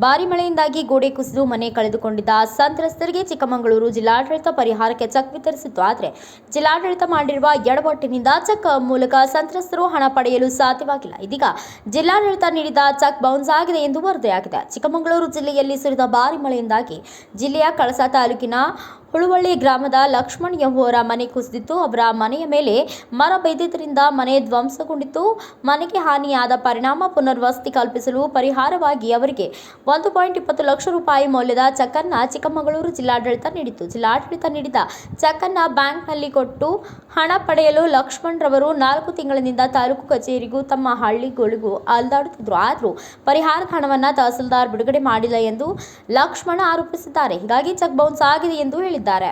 ಭಾರಿ ಮಳೆಯಿಂದಾಗಿ ಗೋಡೆ ಕುಸಿದು ಮನೆ ಕಳೆದುಕೊಂಡಿದ್ದ ಸಂತ್ರಸ್ತರಿಗೆ ಚಿಕ್ಕಮಗಳೂರು ಜಿಲ್ಲಾಡಳಿತ ಪರಿಹಾರಕ್ಕೆ ಚೆಕ್ ವಿತರಿಸಿತ್ತು. ಆದರೆ ಜಿಲ್ಲಾಡಳಿತ ಮಾಡಿರುವ ಎಡವಟ್ಟಿನಿಂದ ಚೆಕ್ ಮೂಲಕ ಸಂತ್ರಸ್ತರು ಹಣ ಪಡೆಯಲು ಸಾಧ್ಯವಾಗಿಲ್ಲ. ಇದೀಗ ಜಿಲ್ಲಾಡಳಿತ ನೀಡಿದ ಚೆಕ್ ಬೌನ್ಸ್ ಆಗಿದೆ ಎಂದು ವರದಿಯಾಗಿದೆ. ಚಿಕ್ಕಮಗಳೂರು ಜಿಲ್ಲೆಯಲ್ಲಿ ಸುರಿದ ಭಾರಿ ಮಳೆಯಿಂದಾಗಿ ಜಿಲ್ಲೆಯ ಕಳಸ ತಾಲೂಕಿನ ಹುಳುವಳ್ಳಿ ಗ್ರಾಮದ ಲಕ್ಷ್ಮಣ್ ಎಂಬುವರ ಮನೆ ಕುಸಿದಿತ್ತು. ಅವರ ಮನೆಯ ಮೇಲೆ ಮರ ಬೈದಿದ್ದರಿಂದ ಮನೆ ಧ್ವಂಸಗೊಂಡಿತ್ತು. ಮನೆಗೆ ಹಾನಿಯಾದ ಪರಿಣಾಮ ಪುನರ್ವಸತಿ ಕಲ್ಪಿಸಲು ಪರಿಹಾರವಾಗಿ ಅವರಿಗೆ ಒಂದು ಪಾಯಿಂಟ್ ಇಪ್ಪತ್ತು ಲಕ್ಷ ರೂಪಾಯಿ ಮೌಲ್ಯದ ಚೆಕ್ ಅನ್ನ ಚಿಕ್ಕಮಗಳೂರು ಜಿಲ್ಲಾಡಳಿತ ನೀಡಿತು ಜಿಲ್ಲಾಡಳಿತ ನೀಡಿದ ಚೆಕ್ ಅನ್ನ ಬ್ಯಾಂಕ್ನಲ್ಲಿ ಕೊಟ್ಟು ಹಣ ಪಡೆಯಲು ಲಕ್ಷ್ಮಣ್ ರವರು ನಾಲ್ಕು ತಿಂಗಳಿನಿಂದ ತಾಲೂಕು ಕಚೇರಿಗೂ ತಮ್ಮ ಹಳ್ಳಿಗಳಿಗೂ ಅಲ್ದಾಡುತ್ತಿದ್ದರು ಆದರೂ ಪರಿಹಾರದ ಹಣವನ್ನು ತಹಸೀಲ್ದಾರ್ ಬಿಡುಗಡೆ ಮಾಡಿಲ್ಲ ಎಂದು ಲಕ್ಷ್ಮಣ ಆರೋಪಿಸಿದ್ದಾರೆ. ಹೀಗಾಗಿ ಚೆಕ್ ಬೌನ್ಸ್ ಆಗಿದೆ ಎಂದು ತಿಳಿಸಿದ್ದಾರೆ